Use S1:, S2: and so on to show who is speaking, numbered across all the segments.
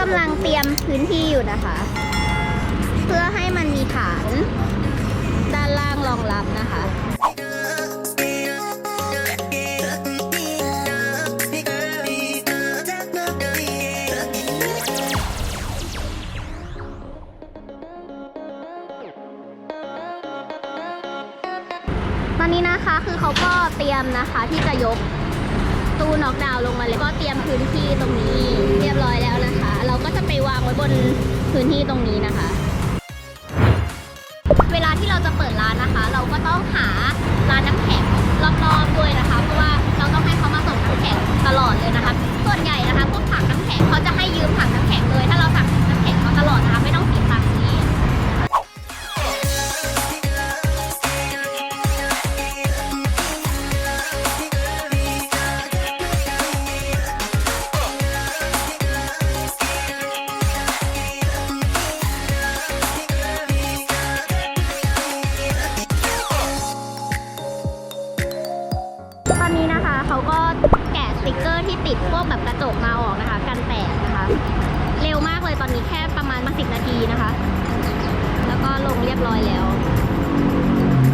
S1: กำลังเตรียมพื้นที่อยู่นะคะ เพื่อให้มันมีฐาน ด้านล่างรองรับนะคะตอนนี้นะคะคือเขาก็เตรียมนะคะที่จะยกตู้น็อกดาวน์ลงมาเลยก็เตรียมพื้นที่ตรงนี้ ร้อยแล้วนะคะ เราก็จะไปวางไว้บนพื้นที่ตรงนี้นะคะ เวลาที่เราจะเปิดร้านนะคะ เราก็ต้องหาร้านน้ำแข็งรอบๆด้วยนะคะ เพราะว่า ที่ติดพวกแบบกระจกมาออกนะคะ กันแตกนะคะ เร็วมากเลยตอนนี้แค่ประมาณมาสิบนาทีนะคะ แล้วก็ลงเรียบร้อยแล้ว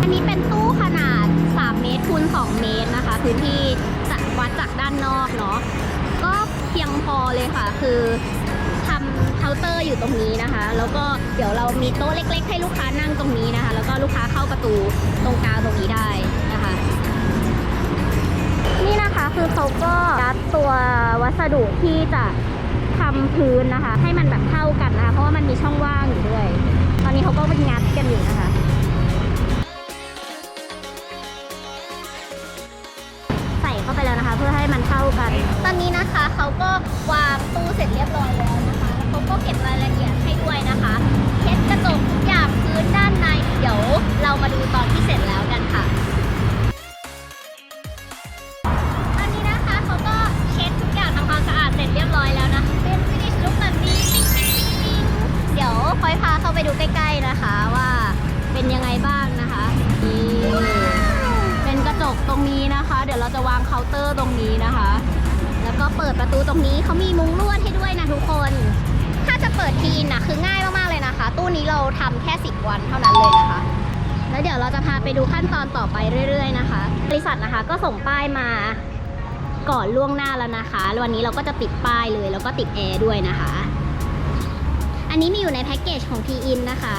S1: อันนี้เป็นตู้ขนาด 3 เมตรคูณ2เมตรนะคะ พื้นที่จะวัดจากด้านนอกเนาะก็เพียงพอเลยค่ะ คือทำเคาน์เตอร์อยู่ตรงนี้นะคะ แล้วก็เดี๋ยวเรามีโต๊ะเล็ก ๆ ให้ลูกค้านั่งตรงนี้นะคะ แล้วก็ลูกค้าเข้าประตูตรงกลางตรงนี้ได้นะคะ นี่นะคะคือเขาก็ วัสดุที่จะทำพื้นนะคะ ให้มันแบบเท่ากันนะคะ เพราะว่ามันมีช่องว่างอยู่ด้วย ตอนนี้เขาก็เป็นงัดกันอยู่นะคะ ใส่เข้าไปแล้วนะคะ เพื่อให้มันเข้ากัน ตอนนี้นะคะเขาก็วางตู้เสร็จเรียบร้อยแล้วนะคะแล้วเขาก็เก็บรายละเอียดให้ด้วยนะคะเช็ดกระจกทุกอย่างพื้นด้านในเดี๋ยว ไปดูใกล้ๆนะคะว่าเป็นยังไงบ้างนะคะนี่เป็นกระจกตรงนี้นะคะ เดี๋ยวเราจะวางเคาน์เตอร์ตรงนี้นะคะ แล้วก็เปิดประตูตรงนี้เขามีมุ้งลวดให้ด้วยนะทุกคน ถ้าจะเปิดทีนนะคือง่ายมากๆเลยนะคะ ตู้นี้เราทำแค่ 10 วันเท่านั้นเลยนะคะ แล้วเดี๋ยวเราจะพาไปดูขั้นตอนต่อไปเรื่อย ๆ นะคะ บริษัทนะคะก็ส่งป้ายมาก่อนล่วงหน้าแล้วนะคะ วันนี้เราก็จะติดป้ายเลย แล้วก็ติดแอร์ด้วยนะคะ อันนี้มีอยู่ในแพ็กเกจของ P-In นะคะ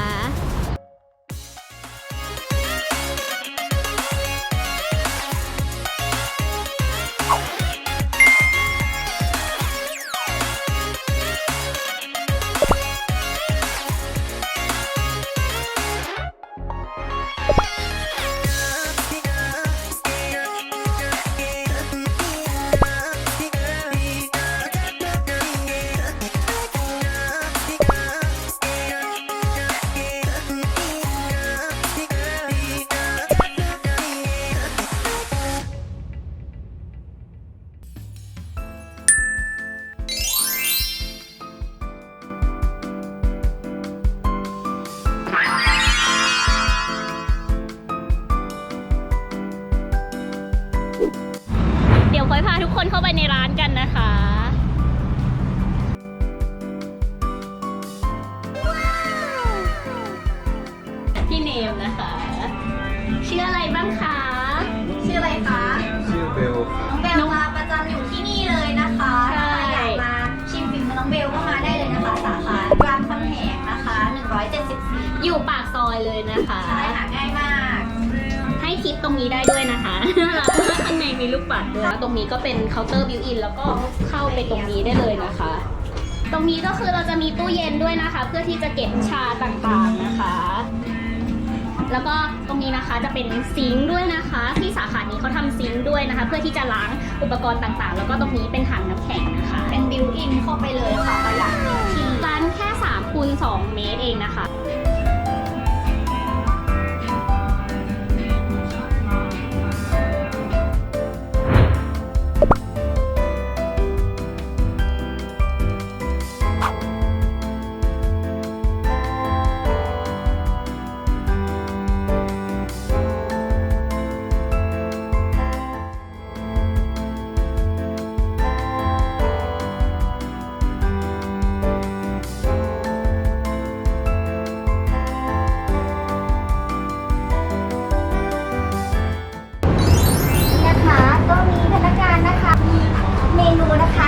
S1: อยเล
S2: ยนะคะ
S1: ใช่
S2: หาง่ายมาก
S1: ให้ทิปตรงนี้ได้ด้วยนะคะน่ารักมากข้างในมีลูกปัดด้วยตรงนี้ก็เป็นเคาน์เตอร์บิวอินแล้วก็เข้าไปตรงนี้ได้เลยนะคะ ตรงนี้ก็คือเราจะมีตู้เย็นด้วยนะคะ เพื่อที่จะเก็บชาต่างๆนะคะ แล้วก็ตรงนี้นะคะจะเป็นซิงค์ด้วยนะคะ ที่สาขานี้เขาทำซิงค์ด้วยนะคะ เพื่อที่จะล้างอุปกรณ์ต่างๆ แล้วก็ตรงนี้เป็นถังน้ำแข็งนะคะ
S2: เป็นบิวอินเข้าไปเลยค่ะประหยัดพื้นที่
S1: ร้านแค่3คูณ2เมตรเอ เมนูนะคะ